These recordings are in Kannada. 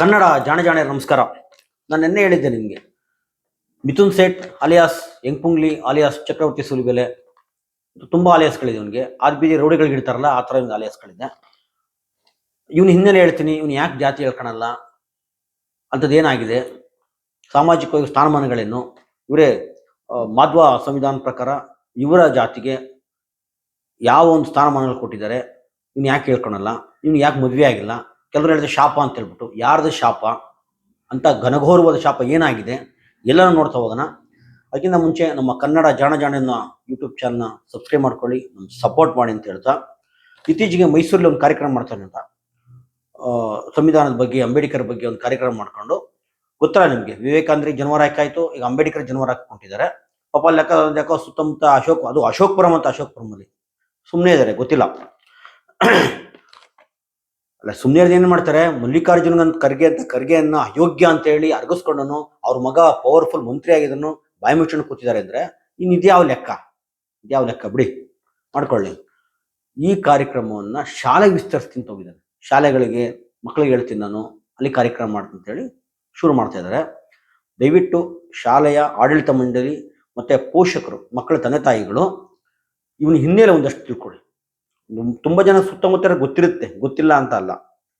ಕನ್ನಡ ಜಾಣ ಜಾಣೆ ನಮಸ್ಕಾರ. ನಾನು ನಿನ್ನೆ ಹೇಳಿದ್ದೆ ನಿಮಗೆ. ಮಿಥುನ್ ಸೇಠ್ ಅಲಿಯಾಸ್ ಯಂಗ್ಪುಂಗ್ಲಿ ಅಲಿಯಾಸ್ ಚಕ್ರವರ್ತಿ ಸುಲಿಬೆಲೆ ತುಂಬ ಅಲಿಯಾಸ್ಗಳಿದೆ ಇವನಿಗೆ. ಆರ್ ಬಿ ರೌಡಿಗಳಿಗೆ ಇಡ್ತಾರಲ್ಲ, ಆ ಥರ ಒಂದು ಅಲಿಯಾಸ್ಗಳಿದೆ. ಇವನು ಹಿನ್ನೆಲೆ ಹೇಳ್ತೀನಿ, ಇವನು ಯಾಕೆ ಜಾತಿ ಹೇಳ್ಕೊಳಲ್ಲ ಅಂಥದ್ದು ಸಾಮಾಜಿಕವಾಗಿ ಸ್ಥಾನಮಾನಗಳೇನು? ಇವರೇ ಮಾಧ್ವ ಸಂವಿಧಾನ ಪ್ರಕಾರ ಇವರ ಜಾತಿಗೆ ಯಾವ ಒಂದು ಸ್ಥಾನಮಾನಗಳು ಕೊಟ್ಟಿದ್ದಾರೆ? ಇವ್ನು ಯಾಕೆ ಹೇಳ್ಕೊಳಲ್ಲ? ಇವ್ನು ಯಾಕೆ ಮದುವೆ ಆಗಿಲ್ಲ ಕೆಲವರು ಹೇಳಿದ ಶಾಪ ಅಂತ ಹೇಳ್ಬಿಟ್ಟು, ಯಾರ್ದು ಶಾಪ ಅಂತ ಘನಘೋರವಾದ ಶಾಪ ಏನಾಗಿದೆ, ಎಲ್ಲನೂ ನೋಡ್ತಾ ಹೋಗೋಣ. ಅದಕ್ಕಿಂತ ಮುಂಚೆ ನಮ್ಮ ಕನ್ನಡ ಜಾಣ ಜಾಣನ ಯೂಟ್ಯೂಬ್ ಚಾನಲ್ನ ಸಬ್ಸ್ಕ್ರೈಬ್ ಮಾಡ್ಕೊಳ್ಳಿ, ನಮ್ಗೆ ಸಪೋರ್ಟ್ ಮಾಡಿ ಅಂತ ಹೇಳ್ತಾ. ಇತ್ತೀಚೆಗೆ ಮೈಸೂರಲ್ಲಿ ಒಂದು ಕಾರ್ಯಕ್ರಮ ಮಾಡ್ತಾನೆ ಅಂತ. ಸಂವಿಧಾನದ ಬಗ್ಗೆ, ಅಂಬೇಡ್ಕರ್ ಬಗ್ಗೆ ಒಂದು ಕಾರ್ಯಕ್ರಮ ಮಾಡ್ಕೊಂಡು, ಗೊತ್ತಲ್ಲ ನಿಮಗೆ, ವಿವೇಕಾನಂದರಿಗೆ ಜನವರ ಹಾಕಾಯ್ತು ಈಗ ಅಂಬೇಡ್ಕರ್ ಜನವರ ಹಾಕೊಂಡಿದ್ದಾರೆ ಪಾಪ ಲೆಕ್ಕ ಯಾಕೋ ಸುತ್ತಮುತ್ತ ಅಶೋಕ್, ಅದು ಅಶೋಕ್ಪುರಂ ಅಂತ ಅಶೋಕ್ಪುರಮಲ್ಲಿ ಸುಮ್ಮನೆ ಇದ್ದಾರೆ, ಗೊತ್ತಿಲ್ಲ. ಅಲ್ಲ ಸುಮ್ಮನೆ ಏನ್ ಮಾಡ್ತಾರೆ? ಮಲ್ಲಿಕಾರ್ಜುನನ್ ಖರ್ಗೆ ಅಂತ ಖರ್ಗೆಯನ್ನ ಅಯೋಗ್ಯ ಅಂತ ಹೇಳಿ ಅರ್ಗಿಸ್ಕೊಂಡನು. ಅವ್ರ ಮಗ ಪವರ್ಫುಲ್ ಮಂತ್ರಿ ಆಗಿದ್ದನು ಬಾಯಿ ಮುಚ್ಚಣ ಕೂತಿದ್ದಾರೆ ಅಂದ್ರೆ ಇನ್ ಇದ್ಯಾವ ಲೆಕ್ಕ? ಇದ್ಯಾವ ಲೆಕ್ಕ? ಬಿಡಿ. ಮಾಡ್ಕೊಳ್ಳಿ. ಈ ಕಾರ್ಯಕ್ರಮವನ್ನ ಶಾಲೆಗೆ ವಿಸ್ತರಿಸ್ತೀನಿ ಹೋಗಿದ್ದಾರೆ ಶಾಲೆಗಳಿಗೆ ಮಕ್ಕಳಿಗೆ ಹೇಳ್ತೀನಿ ನಾನು. ಅಲ್ಲಿ ಕಾರ್ಯಕ್ರಮ ಮಾಡ್ತೀನಿ ಹೇಳಿ ಶುರು ಮಾಡ್ತಾ ಇದ್ದಾರೆ. ದಯವಿಟ್ಟು ಶಾಲೆಯ ಆಡಳಿತ ಮಂಡಳಿ ಮತ್ತೆ ಪೋಷಕರು, ಮಕ್ಕಳ ತಂದೆ ತಾಯಿಗಳು, ಇವನ ಹಿನ್ನೆಲೆ ಒಂದಷ್ಟು ತಿಳ್ಕೊಳ್ಳಿ. ತುಂಬ- ಜನ ಸುತ್ತಮುತ್ತ ಗೊತ್ತಿರುತ್ತೆ. ಗೊತ್ತಿಲ್ಲ ಅಂತ ಅಲ್ಲ.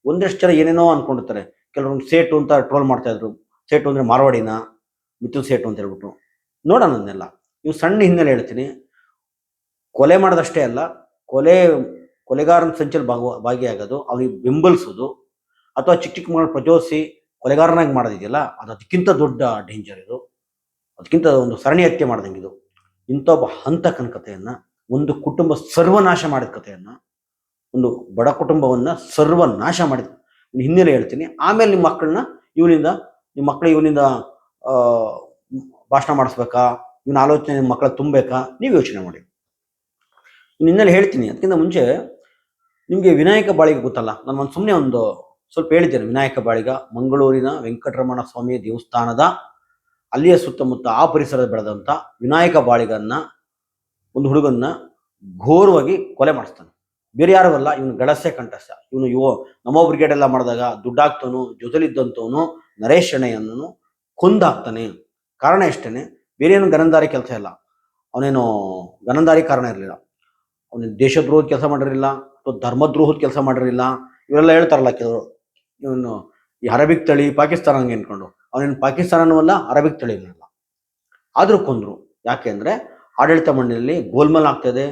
ಒಂದಷ್ಟು ಜನ ಏನೇನೋ ಅನ್ಕೊಂಡಿರ್ತಾರೆ. ಕೆಲವೊಂದು ಸೇಟು ಅಂತ ಟ್ರೋಲ್ ಮಾಡ್ತಾ ಇದ್ರು. ಸೇಟು ಅಂದ್ರೆ ಮಾರವಾಡಿನ, ಮಿಥುನ್ ಸೇಟು ಅಂತ ಹೇಳ್ಬಿಟ್ಟು. ನೋಡೋಣ ಅದನ್ನೆಲ್ಲ. ನೀವು ಸಣ್ಣ ಹಿನ್ನೆಲೆ ಹೇಳ್ತೀನಿ. ಕೊಲೆ ಮಾಡೋದಷ್ಟೇ ಅಲ್ಲ. ಕೊಲೆ, ಕೊಲೆಗಾರನ ಸಂಚಲ್ ಭಾಗ, ಭಾಗಿಯಾಗೋದು ಅವನಿಗೆ ಬೆಂಬಲಿಸೋದು, ಅಥವಾ ಚಿಕ್ಕ ಚಿಕ್ಕ ಮಗಳು ಪ್ರಚೋದಿಸಿ ಕೊಲೆಗಾರನಾಗಿ ಮಾಡೋದಿದೆಯಲ್ಲ ಅದು ಅದಕ್ಕಿಂತ ದೊಡ್ಡ ಡೇಂಜರ್ ಇದು. ಅದಕ್ಕಿಂತ ಒಂದು ಸರಣಿ ಹತ್ಯೆ ಮಾಡ್ದಂಗೆ ಇದು. ಇಂಥ ಒಬ್ಬ ಹಂತಕನ ಕಥೆಯನ್ನ ಒಂದು ಕುಟುಂಬ ಸರ್ವನಾಶ ಮಾಡಿದ ಕಥೆಯನ್ನ ಒಂದು ಬಡ ಕುಟುಂಬವನ್ನ ಸರ್ವನಾಶ ಮಾಡಿದ ಹಿನ್ನೆಲೆ ಹೇಳ್ತೀನಿ. ಆಮೇಲೆ ನಿಮ್ಮ ಮಕ್ಕಳನ್ನ ಇವನಿಂದ ನಿಮ್ಮ ಮಕ್ಕಳು ಇವನಿಂದ ಆ, ಭಾಷಣ ಮಾಡಿಸ್ಬೇಕಾ? ಇವನ ಆಲೋಚನೆ ನಿಮ್ಮ ಮಕ್ಕಳ ತುಂಬಬೇಕಾ? ನೀವು ಯೋಚನೆ ಮಾಡಿ. ಹಿನ್ನೆಲೆ ಹೇಳ್ತೀನಿ ಅದಕ್ಕಿಂತ ಮುಂಚೆ ನಿಮಗೆ ವಿನಾಯಕ ಬಾಳಿಗೆ ಗೊತ್ತಲ್ಲ ನಾನು ಒಂದು ಸುಮ್ಮನೆ ಒಂದು ಸ್ವಲ್ಪ ಹೇಳಿದ್ದೇನೆ. ವಿನಾಯಕ ಬಾಳಿಗ ಮಂಗಳೂರಿನ ವೆಂಕಟರಮಣ ಸ್ವಾಮಿ ದೇವಸ್ಥಾನದ ಅಲ್ಲಿಯ ಸುತ್ತಮುತ್ತ ಆ ಪರಿಸರದ ಬೆಳೆದಂಥ ವಿನಾಯಕ ಬಾಳಿಗನ್ನ ಒಂದು ಹುಡುಗನ್ನ ಘೋರವಾಗಿ ಕೊಲೆ ಮಾಡಿಸ್ತಾನೆ. ಬೇರೆ ಯಾರು ಅಲ್ಲ, ಇವನು ಗಡಸೆ ಕಂಠಸ್ಥ. ಇವನು ಯುವ ನಮೋ ಬ್ರಿಗೇಡ್ ಎಲ್ಲ ಮಾಡಿದಾಗ ದುಡ್ಡಾಕ್ತವನು, ಜೊತೆಲಿದ್ದಂಥವನು, ನರೇಶ್ ಅನ್ನೋನು ಕೊಂದಾಕ್ತಾನೆ. ಕಾರಣ ಇಷ್ಟೇನೆ ಬೇರೆ ಏನು ಗನಂದಾರಿ ಕೆಲಸ ಇಲ್ಲ. ಅವನೇನು ಗನಂದಾರಿ ಕಾರಣ ಇರಲಿಲ್ಲ. ಅವನು ದೇಶದ್ರೋಹದ ಕೆಲಸ ಮಾಡಿರಲಿಲ್ಲ, ಅಥವಾ ಧರ್ಮದ್ರೋಹದ ಕೆಲಸ ಮಾಡಿರಲಿಲ್ಲ. ಇವರೆಲ್ಲ ಹೇಳ್ತಾರಲ್ಲ ಕೆಲವರು, ಇವನು ಈ ಅರಬಿಕ್ ತಳಿ ಪಾಕಿಸ್ತಾನ ಹಂಗೆ ಅನ್ಕೊಂಡು. ಅವನೇನು ಪಾಕಿಸ್ತಾನನೂ ಅಲ್ಲ, ಅರಬಿಕ್ ತಳಿ ಇರಲಿಲ್ಲ ಆದರೂ ಕೊಂದರು. ಯಾಕೆ ಅಂದ್ರೆ ಆಡಳಿತ ಮಂಡಳಿಯಲ್ಲಿ ಗೋಲ್ಮಾಲ್ ಆಗ್ತದೆ.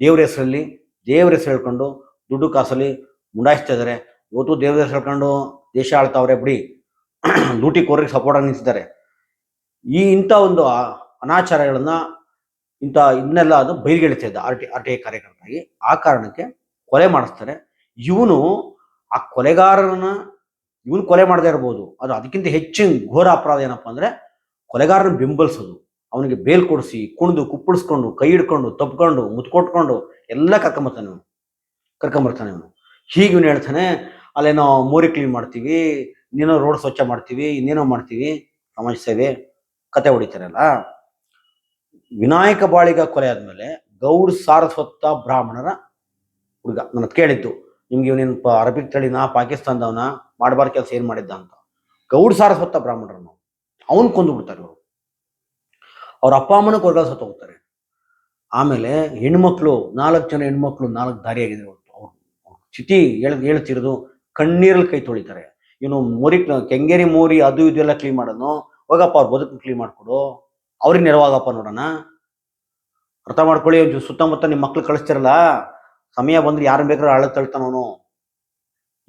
ದೇವ್ರ ಹೆಸರಲ್ಲಿ, ದೇವ್ರ ಹೆಸರು ಹೇಳ್ಕೊಂಡು ದುಡ್ಡು ಕಾಸಲ್ಲಿ ಮುಂಡಾಯಿಸ್ತಾ ಇದ್ದಾರೆ ಇವತ್ತು ದೇವ್ರ ಹೆಸರು ಹೇಳ್ಕೊಂಡು ದೇಶ ಆಳ್ತಾವ್ರೆ ಬಿಡಿ. ಲೂಟಿಕೋರಿಗೆ ಸಪೋರ್ಟ್ ಆಗಿ ನಿಂತಿದ್ದಾರೆ ಈ ಇಂಥ ಒಂದು ಅನಾಚಾರಗಳನ್ನ ಇಂಥ ಇನ್ನೆಲ್ಲ ಅದು ಬಯಲ್ಗೆಳಿತಾ ಇದ್ದ R T R T I ಕಾರ್ಯಕರ್ತರಾಗಿ. ಆ ಕಾರಣಕ್ಕೆ ಕೊಲೆ ಮಾಡಿಸ್ತಾರೆ. ಇವನು ಆ ಕೊಲೆಗಾರನ ಇವನು ಕೊಲೆ ಮಾಡದೇ ಇರ್ಬೋದು. ಅದು ಅದಕ್ಕಿಂತ ಹೆಚ್ಚಿನ ಘೋರ ಅಪರಾಧ ಏನಪ್ಪಾ ಅಂದ್ರೆ ಕೊಲೆಗಾರನ ಬೆಂಬಲಿಸೋದು. ಅವನಿಗೆ ಬೇಲ್ ಕೊಡಿಸಿ, ಕುಣಿದು, ಕುಪ್ಪಳಿಸ್ಕೊಂಡು, ಕೈ ಹಿಡ್ಕೊಂಡು ತಪ್ಕೊಂಡು ಮುತ್ಕೊಟ್ಕೊಂಡು ಎಲ್ಲ ಕರ್ಕೊಂಬರ್ತಾನೆ ಇವನು. ಕರ್ಕೊಂಬರ್ತಾನೆ ಇವನು. ಹೀಗೆ ಇವನು ಹೇಳ್ತಾನೆ, ಅಲ್ಲೇನೋ ಮೋರಿ ಕ್ಲೀನ್ ಮಾಡ್ತೀವಿ ನೀನೋ ರೋಡ್ ಸ್ವಚ್ಛ ಮಾಡ್ತೀವಿ, ಇನ್ನೇನೋ ಮಾಡ್ತೀವಿ. ಸಮಾಜ ಸೇವೆ, ಕತೆ ಹೊಡಿತಾರಲ್ಲ ವಿನಾಯಕ ಬಾಳಿಗ ಕೊಲೆ ಆದಮೇಲೆ ಗೌಡ್ ಸಾರಸ್ವತ ಬ್ರಾಹ್ಮಣರ ಹುಡುಗ. ನನ್ನ ಕೇಳಿದ್ದು, ನಿಮ್ಗೆ ಇವನೇನು ಅರಬಿಕ್ ತಳಿನ, ಪಾಕಿಸ್ತಾನದವನ, ಮಾಡಬಾರ್ದು ಕೆಲಸ ಏನ್ ಮಾಡಿದ್ದ ಅಂತ. ಗೌಡ್ ಸಾರಸ್ವತ ಬ್ರಾಹ್ಮಣರನ್ನು ಅವನ್ ಕೊಂದು ಬಿಡ್ತಾರೆ ಇವರು. ಅವ್ರ ಅಪ್ಪ ಅಮ್ಮನ ಕೊರಗಲ್ ಸತ್ತು ಹೋಗ್ತಾರೆ. ಆಮೇಲೆ ಹೆಣ್ಮಕ್ಳು, ನಾಲ್ಕು ಜನ ಹೆಣ್ಮಕ್ಳು ನಾಲ್ಕು ದಾರಿಯಾಗಿದ್ರು ಅವ್ರು ಚಿತಿ ಹೇಳ್, ಹೇಳ್ತಿರೋದು ಕಣ್ಣೀರಲ್ಲಿ ಕೈ ತೊಳಿತಾರೆ. ಇವನು ಮೋರಿ, ಕೆಂಗೇರಿ ಮೋರಿ ಅದು ಇದು ಎಲ್ಲ ಕ್ಲೀನ್ ಮಾಡೋನು. ಹೋಗಪ್ಪ, ಅವ್ರ ಬದುಕು ಕ್ಲೀನ್ ಮಾಡ್ಕೊಡು. ಅವ್ರಿಗೆ ನೆರವಾಗಪ್ಪ ನೋಡೋಣ. ಅರ್ಥ ಮಾಡ್ಕೊಳ್ಳಿ ಸುತ್ತಮುತ್ತ ನಿಮ್ಮ ಮಕ್ಳು ಕಳಿಸ್ತಿರಲ್ಲ. ಸಮಯ ಬಂದ್ರೆ ಯಾರು ಬೇಕಾದ್ರೂ ಅಳ ತಳ್ತಾನವನು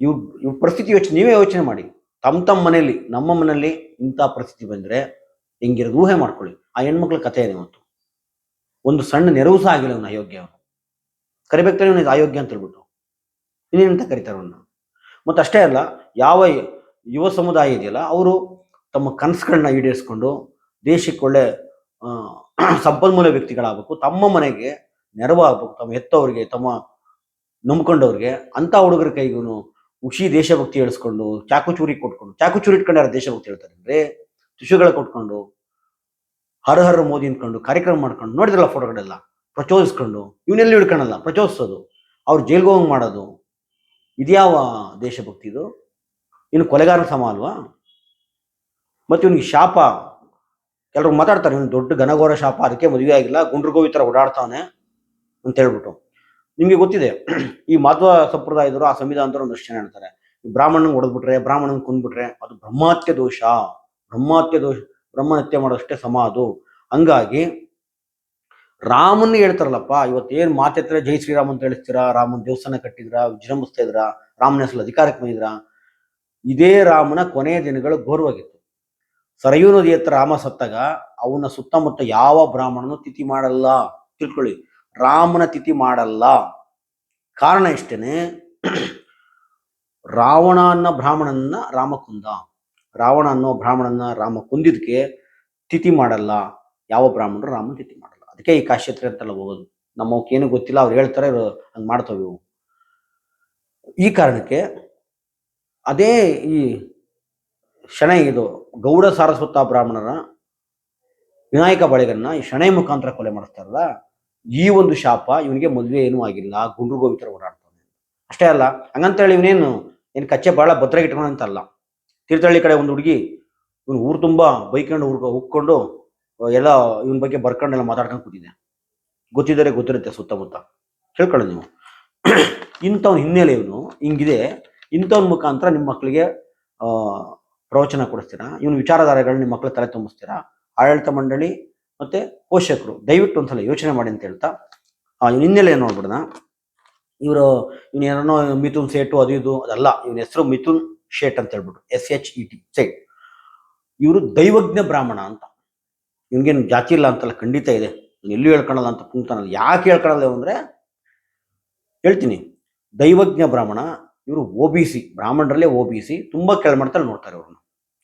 ಇವ್ ಇವ್ ಪರಿಸ್ಥಿತಿ ಯೋಚನೆ ನೀವೇ ಯೋಚನೆ ಮಾಡಿ. ತಮ್ಮ ತಮ್ಮ ಮನೆಯಲ್ಲಿ ನಮ್ಮ ಮನೆಯಲ್ಲಿ ಇಂಥ ಪರಿಸ್ಥಿತಿ ಬಂದ್ರೆ ಹೆಂಗಿರೋದು ಊಹೆ ಮಾಡ್ಕೊಳ್ಳಿ. ಆ ಹೆಣ್ಮಕ್ಳ ಕಥೆ ಇದೆ ಇವತ್ತು ಒಂದು ಸಣ್ಣ ನೆರವು ಸಹ ಆಗಿಲ್ಲ ಅವನು ಅಯೋಗ್ಯ ಅವನು. ಕರಿಬೇಕಾದ್ರೆ ಇವನಿಗೆ ಅಯೋಗ್ಯ ಅಂತ ಹೇಳ್ಬಿಟ್ಟು. ಇನ್ನೇನಂತ ಕರೀತಾರೆ ಅವನ್ನ ಮತ್ತು ಅಷ್ಟೇ ಅಲ್ಲ, ಯಾವ ಯುವ ಸಮುದಾಯ ಇದೆಯಲ್ಲ, ಅವರು ತಮ್ಮ ಕನಸುಗಳನ್ನ ಈಡೇರಿಸ್ಕೊಂಡು ದೇಶಕ್ಕೆ ಒಳ್ಳೆ ಸಂಪನ್ಮೂಲ ವ್ಯಕ್ತಿಗಳಾಗಬೇಕು, ತಮ್ಮ ಮನೆಗೆ ನೆರವಾಗಬೇಕು ತಮ್ಮ ಎತ್ತವ್ರಿಗೆ ತಮ್ಮ ನಂಬ್ಕೊಂಡವ್ರಿಗೆ ಅಂತ ಹುಡುಗರ ಕೈಗೂ ಖುಷಿ ದೇಶಭಕ್ತಿ ಹೇಳಿಸ್ಕೊಂಡು, ಚಾಕು ಚೂರಿ ಕೊಟ್ಕೊಂಡು, ಚಾಕು ಚೂರಿ ಇಟ್ಕೊಂಡು ಯಾರು ದೇಶಭಕ್ತಿ ಹೇಳ್ತಾರೆ ಅಂದ್ರೆ ತುಷುಗಳ ಕೊಟ್ಕೊಂಡು, ಹರ ಹರ ಮೋದಿ ಅಂದ್ಕೊಂಡು ಕಾರ್ಯಕ್ರಮ ಮಾಡ್ಕೊಂಡು, ನೋಡಿದ್ರಲ್ಲ ಫೋಟೋಗಳೆಲ್ಲ ಪ್ರಚೋದಿಸ್ಕೊಂಡು ಇವನ್ನೆಲ್ಲಿ ಹಿಡ್ಕೊಳಲ್ಲ ಪ್ರಚೋದಿಸೋದು. ಅವ್ರು ಜೈಲ್ಗೆ ಹೋಗಿ ಮಾಡೋದು. ಇದ್ಯಾವ ದೇಶಭಕ್ತಿ ಇದು? ಇನ್ನು ಕೊಲೆಗಾರನ ಸಮ ಅಲ್ವಾ? ಮತ್ತು ಇವನಿಗೆ ಶಾಪ ಎಲ್ಲರೂ ಮಾತಾಡ್ತಾರೆ, ಇವನು ದೊಡ್ಡ ಘನಘೋರ ಶಾಪ, ಅದಕ್ಕೆ ಮದುವೆ ಆಗಿಲ್ಲ ಗುಂಡ್ರಿಗೋವಿ ಥರ ಓಡಾಡ್ತಾವನೆ ಅಂತ ಹೇಳ್ಬಿಟ್ಟು. ನಿಮಗೆ ಗೊತ್ತಿದೆ, ಈ ಮಾಧ್ವ ಸಂಪ್ರದಾಯದವರು ಆ ಸಂವಿಧಾನದವರು ಒಂದಷ್ಟು ಜನ ಹೇಳ್ತಾರೆ. ಬ್ರಾಹ್ಮಣನ್ ಹೊಡೆದ್ಬಿಟ್ರೆ, ಬ್ರಾಹ್ಮಣನ ಕುಂದ್ಬಿಟ್ರೆ, ಅದು ಬ್ರಹ್ಮಾತ್ಯ ದೋಷ. ಬ್ರಹ್ಮಹತ್ಯೆ ದೋಷ ಬ್ರಹ್ಮಹತ್ಯೆ ಮಾಡೋಷ್ಟೇ ಸಮ ಅದು. ಹಂಗಾಗಿ ರಾಮನ್ ಹೇಳ್ತಾರಲ್ಲಪ್ಪ, ಇವತ್ತೇನ್ ಮಾತೆತ್ರ ಜೈ ಶ್ರೀರಾಮ್ ಅಂತ ಹೇಳ್ತೀರಾ ರಾಮನ್ ದೇವಸ್ಥಾನ ಕಟ್ಟಿದ್ರ ವಿಜೃಂಭಿಸ್ತಾ ಇದ್ರ ರಾಮನ ಹೆಸರು ಅಧಿಕಾರಕ್ಕೆ ಬಂದಿದ್ರ ಇದೇ ರಾಮನ ಕೊನೆಯ ದಿನಗಳು ಘೋರವಾಗಿತ್ತು. ಸರಯೂ ನದಿ ಹತ್ರ ರಾಮ ಸತ್ತಾಗ ಅವನ ಸುತ್ತಮುತ್ತ ಯಾವ ಬ್ರಾಹ್ಮಣನು ತಿಥಿ ಮಾಡಲ್ಲ. ತಿಳ್ಕೊಳ್ಳಿ, ರಾಮನ ತಿಥಿ ಮಾಡಲ್ಲ. ಕಾರಣ ಇಷ್ಟೇನೆ ರಾವಣ ಅನ್ನ ಬ್ರಾಹ್ಮಣನ ರಾಮ ಕುಂದ. ರಾವಣ ಅನ್ನೋ ಬ್ರಾಹ್ಮಣನ ರಾಮ ಕುಂದಿದ್ಕೆ ತಿಥಿ ಮಾಡಲ್ಲ. ಯಾವ ಬ್ರಾಹ್ಮಣರು ರಾಮನ ತಿಥಿ ಮಾಡಲ್ಲ. ಅದಕ್ಕೆ ಈ ಕಾಶ್ಯತ್ರಿ ಅಂತೆಲ್ಲ ಹೋಗೋದು. ನಮ್ಮವಕ್ಕೇನು ಗೊತ್ತಿಲ್ಲ, ಅವ್ರು ಹೇಳ್ತಾರೆ ಹಂಗೆ ಮಾಡ್ತವೆ ಇವು. ಈ ಕಾರಣಕ್ಕೆ ಅದೇ ಈ ಶಣೈ ಇದು ಗೌಡ ಸಾರಸ್ವತ ಬ್ರಾಹ್ಮಣರ ವಿನಾಯಕ ಬಳಿಗನ್ನ ಈ ಶಣೈ ಮುಖಾಂತರ ಕೊಲೆ ಮಾಡಿಸ್ತಾರಲ್ಲ, ಈ ಒಂದು ಶಾಪ ಇವನಿಗೆ ಮದುವೆ ಏನೂ ಆಗಿಲ್ಲ. ಗುಂಡ್ರು ಗೋವಿತರ ಓಡಾಡ್ತಾನೆ ಅಷ್ಟೇ ಅಲ್ಲ, ಹಂಗಂತೇಳಿ ಇವನೇನು, ಏನು ಕಚ್ಚೆ ಭಾಳ ಭದ್ರಾಗಿ ಇಟ್ಕೊಂಡಂತಲ್ಲ. ತೀರ್ಥಹಳ್ಳಿ ಕಡೆ ಒಂದು ಹುಡುಗಿ ಇವನು ಊರು ತುಂಬ ಬೈಕೊಂಡು ಊರ್ಗ ಹೋಗ್ಕೊಂಡು ಎಲ್ಲ ಇವನ್ ಬಗ್ಗೆ ಬರ್ಕೊಂಡೆಲ್ಲ ಮಾತಾಡ್ಕೊಂಡು ಕೂತಿದ್ದೆ. ಗೊತ್ತಿದ್ದಾರೆ ಗೊತ್ತಿರುತ್ತೆ ಸುತ್ತಮುತ್ತ. ಕೇಳ್ಕೊಳ್ಳಿ ನೀವು. ಇಂಥವ್ನ ಹಿನ್ನೆಲೆ ಇವನು ಹಿಂಗಿದೆ. ಇಂಥವ್ನ ಮುಖಾಂತರ ನಿಮ್ಮ ಮಕ್ಕಳಿಗೆ ಆ, ಪ್ರವಚನ ಕೊಡಿಸ್ತೀರಾ? ಇವನು ವಿಚಾರಧಾರೆಗಳನ್ನ ನಿಮ್ಮ ಮಕ್ಕಳ ತಲೆ ತುಂಬಿಸ್ತೀರಾ? ಆಡಳಿತ ಮಂಡಳಿ ಮತ್ತೆ ಪೋಷಕರು ದಯವಿಟ್ಟು ಒಂದ್ಸಲ ಯೋಚನೆ ಮಾಡಿ ಅಂತ ಹೇಳ್ತಾ ಇವ್ನ ಹಿನ್ನೆಲೆ ನೋಡ್ಬಿಡೋಣ. ಇವರು ಇವನೇನೋ ಮಿಥುನ್ ಸೇಟು ಅದು ಇದು ಅದಲ್ಲ. ಇವನ ಹೆಸರು ಮಿಥುನ್. ಶೇಟ್ ಅಂತ ಹೇಳ್ಬಿಟ್ಟು S H E T Sait. ಇವರು ದೈವಜ್ಞ ಬ್ರಾಹ್ಮಣ ಅಂತ. ಇವನಿಗೇನು ಜಾತಿ ಇಲ್ಲ ಅಂತಲ್ಲ, ಖಂಡಿತ ಇದೆ. ಎಲ್ಲೂ ಹೇಳ್ಕೊಳಲ್ಲ ಅಂತ ಕುಂತಾನಲ್ಲ ಯಾಕೆ ಹೇಳ್ಕೊಳಲ್ಲ ಅಂದ್ರೆ, ಹೇಳ್ತೀನಿ. ದೈವಜ್ಞ ಬ್ರಾಹ್ಮಣ, ಇವರು ಒ ಬಿ ಸಿ, ಬ್ರಾಹ್ಮಣರಲ್ಲೇ ಒ ಬಿ ಸಿ, ತುಂಬ ಕೆಳಮಟ್ಟದಲ್ಲಿ ನೋಡ್ತಾರೆ ಅವ್ರನ್ನ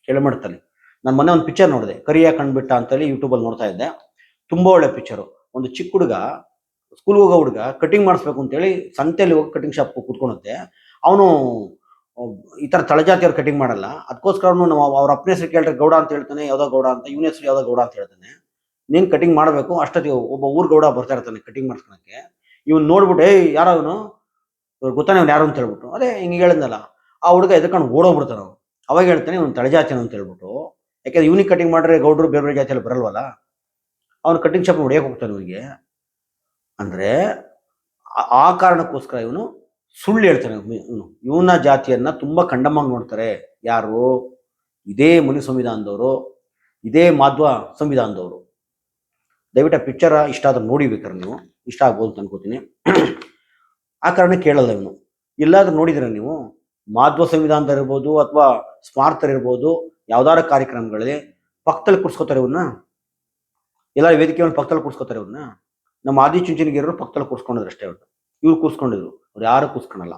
ಕೆಳಮಟ್ಟದಲ್ಲಿ ನಾನು ಮೊನ್ನೆ ಒಂದು ಪಿಕ್ಚರ್ ನೋಡಿದೆ. ಕರಿಯ ಕಣ್ಬಿಟ್ಟ ಅಂತೇಳಿ ಯೂಟ್ಯೂಬಲ್ಲಿ ನೋಡ್ತಾ ಇದ್ದೆ. ತುಂಬ ಒಳ್ಳೆ ಪಿಕ್ಚರು ಒಂದು ಚಿಕ್ಕ ಹುಡುಗ ಸ್ಕೂಲ್ಗೆ ಹೋಗೋ ಹುಡುಗ ಕಟಿಂಗ್ ಮಾಡಿಸ್ಬೇಕು ಅಂತೇಳಿ ಸಂತೆಯಲ್ಲಿ ಹೋಗಿ ಕಟಿಂಗ್ ಶಾಪ್ ಕೂತ್ಕೊಳುತ್ತೆ ಅವನು ಈ ಥರ ತಳಜಾತಿಯವ್ರು ಕಟಿಂಗ್ ಮಾಡಲ್ಲ. ಅದಕ್ಕೋಸ್ಕರ ನಾವು ಅವ್ರ ಅಪ್ಪನ ಹೆಸರು ಕೇಳಿದ್ರೆ ಗೌಡ ಅಂತ ಹೇಳ್ತಾನೆ, ಯಾವ್ದೋ ಗೌಡ ಅಂತ, ಇವನ ಹೆಸರು ಯಾವ್ದೋ ಗೌಡ ಅಂತ ಹೇಳ್ತಾನೆ. ನೀನು ಕಟಿಂಗ್ ಮಾಡಬೇಕು, ಅಷ್ಟೊತ್ತಿಗೆ ಒಬ್ಬ ಊರ್ ಗೌಡ ಬರ್ತಾ ಇರ್ತಾನೆ ಕಟಿಂಗ್ ಮಾಡ್ಸ್ಕೊಳಕ್ಕೆ. ಇವ್ನು ನೋಡ್ಬಿಟ್ಟು, ಏಯ್, ಯಾರೋ ಇವ್ರು ಗೊತ್ತಾನೆ ಅವ್ನು ಯಾರು ಅಂತ ಹೇಳ್ಬಿಟ್ಟು. ಅದೇ ಹಿಂಗೆ ಹೇಳಿದ್ನಲ್ಲ, ಆ ಹುಡುಗ ಎದ್ಕೊಂಡು ಓಡೋಗ್ಬಿಡ್ತಾನೆ ಅವ್ನು. ಅವಾಗ ಹೇಳ್ತಾನೆ, ಇವ್ನು ತಳಜಾತಿ ಅಂತ ಹೇಳ್ಬಿಟ್ಟು. ಯಾಕೆಂದ್ರೆ ಇವನಿಗೆ ಕಟಿಂಗ್ ಮಾಡ್ರೆ ಗೌಡರು ಬೇರೆ ಬೇರೆ ಜಾತಿಯಲ್ಲಿ ಬರಲ್ವಲ್ಲ? ಅವನು ಕಟಿಂಗ್ ಶಾಪ್ ಹೊಡೆಯಕ್ಕೆ ಹೋಗ್ತಾನೆ ಇವನಿಗೆ. ಅಂದ್ರೆ ಆ ಕಾರಣಕ್ಕೋಸ್ಕರ ಇವನು ಸುಳ್ಳು ಹೇಳ್ತಾನೆ ಇವನು. ಜಾತಿಯನ್ನ ತುಂಬಾ ಕಂಡಮಾಗಿ ನೋಡ್ತಾರೆ. ಯಾರು? ಇದೇ ಮುನಿ ಸಂವಿಧಾನದವರು, ಇದೇ ಮಾಧ್ವ ಸಂವಿಧಾನದವರು. ದಯವಿಟ್ಟು ಆ ಪಿಕ್ಚರ್ ಇಷ್ಟ ಆದ್ರೆ ನೋಡಿ ಬೇಕಾದ್ರೆ ನೀವು. ಇಷ್ಟ ಆಗ್ಬೋದು ಅಂತ ಅನ್ಕೋತೀನಿ. ಆ ಕಾರಣ ಕೇಳಲ್ಲ ಇವನು. ಎಲ್ಲಾದ್ರೂ ನೋಡಿದ್ರೆ ನೀವು ಮಾಧ್ವ ಸಂವಿಧಾನದ ಇರ್ಬೋದು ಅಥವಾ ಸ್ಮಾರ್ತರಿರ್ಬೋದು, ಯಾವ್ದಾರ ಕಾರ್ಯಕ್ರಮಗಳಲ್ಲಿ ಪಕ್ಕದಲ್ಲಿ ಕೂರ್ಸ್ಕೊತಾರೆ ಇವನ್ನ ಎಲ್ಲ ವೇದಿಕೆ ಪಕ್ಕದಲ್ಲಿ ಕೂರಿಸ್ಕೋತಾರೆ ಇವನ್ನ ನಮ್ಮ ಆದಿಚುಂಚನಗಿರಿಯವರು ಪಕ್ಕದಲ್ಲಿ ಕೂರಿಸ್ಕೊಂಡಿದ್ರು ಅಷ್ಟೇ ಅವ್ರು. ಇವ್ರು ಕೂಸ್ಕೊಂಡಿದ್ರು ಅವ್ರು ಯಾರು ಕೂಸ್ಕೊಳಲ್ಲ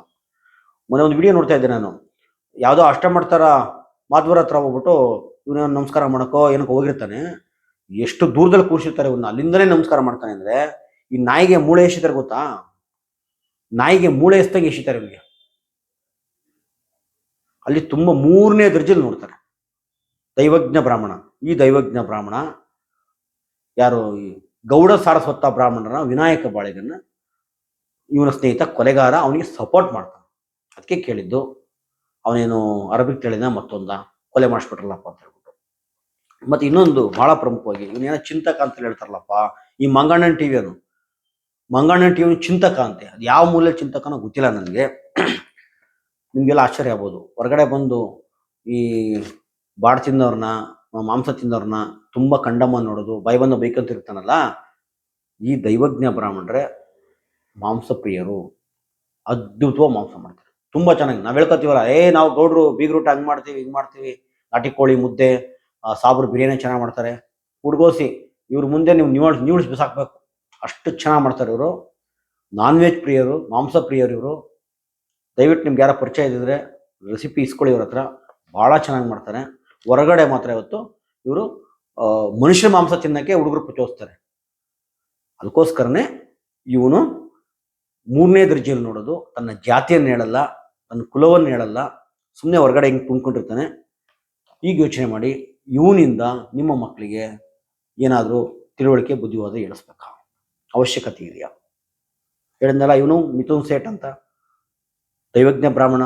ಮೊನ್ನೆ ಒಂದು ವಿಡಿಯೋ ನೋಡ್ತಾ ಇದ್ದೆ ನಾನು. ಯಾವುದೋ ಅಷ್ಟಮಠತರ ಮಾಧ್ವರ ಹತ್ರ ಹೋಗ್ಬಿಟ್ಟು ಇವನ ನಮಸ್ಕಾರ ಮಾಡೋಕ್ಕೋ ಏನಕ್ಕೆ ಹೋಗಿರ್ತಾನೆ. ಎಷ್ಟು ದೂರದಲ್ಲಿ ಕೂರಿಸಿರ್ತಾರೆ ಇವನ್ನ ಅಲ್ಲಿಂದಲೇ ನಮಸ್ಕಾರ ಮಾಡ್ತಾನೆ ಅಂದ್ರೆ ಈ ನಾಯಿಗೆ ಮೂಳೆ ಎಸಿತಾರೆ ಗೊತ್ತಾ? ನಾಯಿಗೆ ಮೂಳೆ ಎಸ್ದಂಗೆ ಎಸಿತಾರೆ ಇವನಿಗೆ. ಅಲ್ಲಿ ತುಂಬ ಮೂರನೇ ದರ್ಜೆಲಿ ನೋಡ್ತಾರೆ. ದೈವಜ್ಞ ಬ್ರಾಹ್ಮಣ. ಈ ದೈವಜ್ಞ ಬ್ರಾಹ್ಮಣ ಯಾರು ಗೌಡ ಸಾರಸ್ವತ ಬ್ರಾಹ್ಮಣರ ವಿನಾಯಕ ಬಾಳಿಗನ್ನ ಇವನ ಸ್ನೇಹಿತ ಕೊಲೆಗಾರ ಅವನಿಗೆ ಸಪೋರ್ಟ್ ಮಾಡ್ತಾನೆ. ಅದಕ್ಕೆ ಕೇಳಿದ್ದು, ಅವನೇನು ಅರಬಿಕ್ ತಿಳಿದ ಮತ್ತೊಂದ, ಕೊಲೆ ಮಾಡಿಸ್ಬಿಟ್ರಲ್ಲಪ್ಪ ಅಂತ ಹೇಳ್ಬಿಟ್ಟು. ಮತ್ತೆ ಇನ್ನೊಂದು ಬಹಳ ಪ್ರಮುಖವಾಗಿ ಇವನೇನೋ ಚಿಂತಕ ಅಂತ ಹೇಳ್ತಾರಲ್ಲಪ್ಪ, ಈ ಮಂಗಣ್ಣನ ಅದು ಮಂಗಣ್ಣನ ಟಿವಿ ಚಿಂತಕ ಅಂತೆ. ಅದು ಯಾವ ಮೂಲ ಚಿಂತಕನೋ ಗೊತ್ತಿಲ್ಲ ನನಗೆ. ನಿಮಗೆಲ್ಲ ಆಶ್ಚರ್ಯ ಆಗ್ಬೋದು. ಹೊರಗಡೆ ಬಂದು ಈ ಬಾಡ್ ತಿಂದವ್ರನ್ನ ಮಾಂಸ ತಿಂದವ್ರನ್ನ ತುಂಬಾ ಕಂಡಮ್ಮ ನೋಡೋದು, ಬಾಯಿ ಬಂದು ಬೈಕಂತಿರ್ತಾನಲ್ಲ ಈ ದೈವಜ್ಞ ಬ್ರಾಹ್ಮಣರೇ ಮಾಂಸ ಪ್ರಿಯರು ಅದ್ಭುತವಾಗಿ ಮಾಂಸ ಮಾಡ್ತಾರೆ. ತುಂಬ ಚೆನ್ನಾಗಿ, ನಾವು ಹೇಳ್ಕೊತೀವಲ್ಲ, ಏ, ನಾವು ಗೌಡ್ರು ಬೀಗ್ರೂಟ ಹಂಗೆ ಮಾಡ್ತೀವಿ, ಹಿಂಗೆ ಮಾಡ್ತೀವಿ, ನಾಟಿ ಕೋಳಿ ಮುದ್ದೆ ಸಾಬ್ರು ಬಿರಿಯಾನಿ ಚೆನ್ನಾಗಿ ಮಾಡ್ತಾರೆ. ಹುಡ್ಗೋಸಿ, ಇವ್ರ ಮುಂದೆ ನೀವು ನೀವು ನೀವು ಬಿಸಾಕ್ಬೇಕು. ಅಷ್ಟು ಚೆನ್ನಾಗಿ ಮಾಡ್ತಾರೆ ಇವರು. ನಾನ್ ವೆಜ್ ಪ್ರಿಯರು ಮಾಂಸ ಪ್ರಿಯರು ಇವರು. ದಯವಿಟ್ಟು ನಿಮ್ಗೆ ಯಾರೋ ಪರಿಚಯ ಇದ್ದಿದ್ರೆ ರೆಸಿಪಿ ಇಸ್ಕೊಳ್ಳಿ ಇವ್ರ ಹತ್ರ. ಭಾಳ ಚೆನ್ನಾಗಿ ಮಾಡ್ತಾರೆ. ಹೊರಗಡೆ ಮಾತ್ರ ಇವತ್ತು ಇವರು ಮನುಷ್ಯ ಮಾಂಸ ತಿನ್ನಕ್ಕೆ ಹುಡುಗರು ಪ್ರಚೋದಿಸ್ತಾರೆ. ಅದಕ್ಕೋಸ್ಕರನೇ ಇವನು ಮೂರನೇ ದರ್ಜೆಯಲ್ಲಿ ನೋಡೋದು, ತನ್ನ ಜಾತಿಯನ್ನು ಹೇಳಲ್ಲ, ತನ್ನ ಕುಲವನ್ನು ಹೇಳಲ್ಲ ಸುಮ್ಮನೆ ಹೊರಗಡೆ ಹಿಂಗೆ ತುಂಬಿಕೊಂಡಿರ್ತಾನೆ ಈಗ ಯೋಚನೆ ಮಾಡಿ, ಇವನಿಂದ ನಿಮ್ಮ ಮಕ್ಕಳಿಗೆ ಏನಾದರೂ ತಿಳುವಳಿಕೆ, ಬುದ್ಧಿವಾದ ಹೇಳಿಸ್ಬೇಕಾ? ಅವಶ್ಯಕತೆ ಇದೆಯಾ? ಹೇಳಿದ್ನಲ್ಲ ಇವನು ಮಿಥುನ್ ಸೇಟ್ ಅಂತ. ದೈವಜ್ಞ ಬ್ರಾಹ್ಮಣ,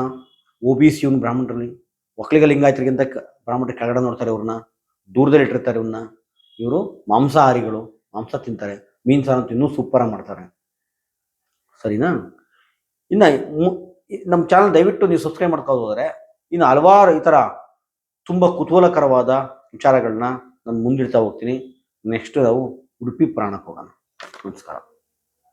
ಒ ಬಿ ಸಿ ಇವನು ಬ್ರಾಹ್ಮಣರಲ್ಲಿ. ಒಕ್ಕಲಿಗ ಲಿಂಗಾಯತರಿಗಿಂತ ಬ್ರಾಹ್ಮಣ ಕೆಳಗಡೆ ನೋಡ್ತಾರೆ ಇವ್ರನ್ನ. ದೂರದಲ್ಲಿ ಇಟ್ಟಿರ್ತಾರೆ ಇವ್ರನ್ನ. ಇವರು ಮಾಂಸಾಹಾರಿಗಳು, ಮಾಂಸ ತಿಂತಾರೆ. ಮೀನು ಸಾರು ತಿನ್ನೂ ಇನ್ನೂ ಸೂಪರ್ ಮಾಡ್ತಾರೆ. ಸರಿನಾ? ಇನ್ನು ನಮ್ಮ ಚಾನಲ್ ದಯವಿಟ್ಟು ನೀವು ಸಬ್ಸ್ಕ್ರೈಬ್ ಮಾಡ್ಕೊಂಡು ಹೋದರೆ ಇನ್ನು ಹಲವಾರು ಈ ಥರ ತುಂಬ ಕುತೂಹಲಕರವಾದ ವಿಚಾರಗಳನ್ನ ನಾನು ಮುಂದಿಡ್ತಾ ಹೋಗ್ತೀನಿ. ನೆಕ್ಸ್ಟ್ ನಾವು ಉಡುಪಿ ಪ್ರಾಣಕ್ಕೆ ಹೋಗೋಣ. ನಮಸ್ಕಾರ.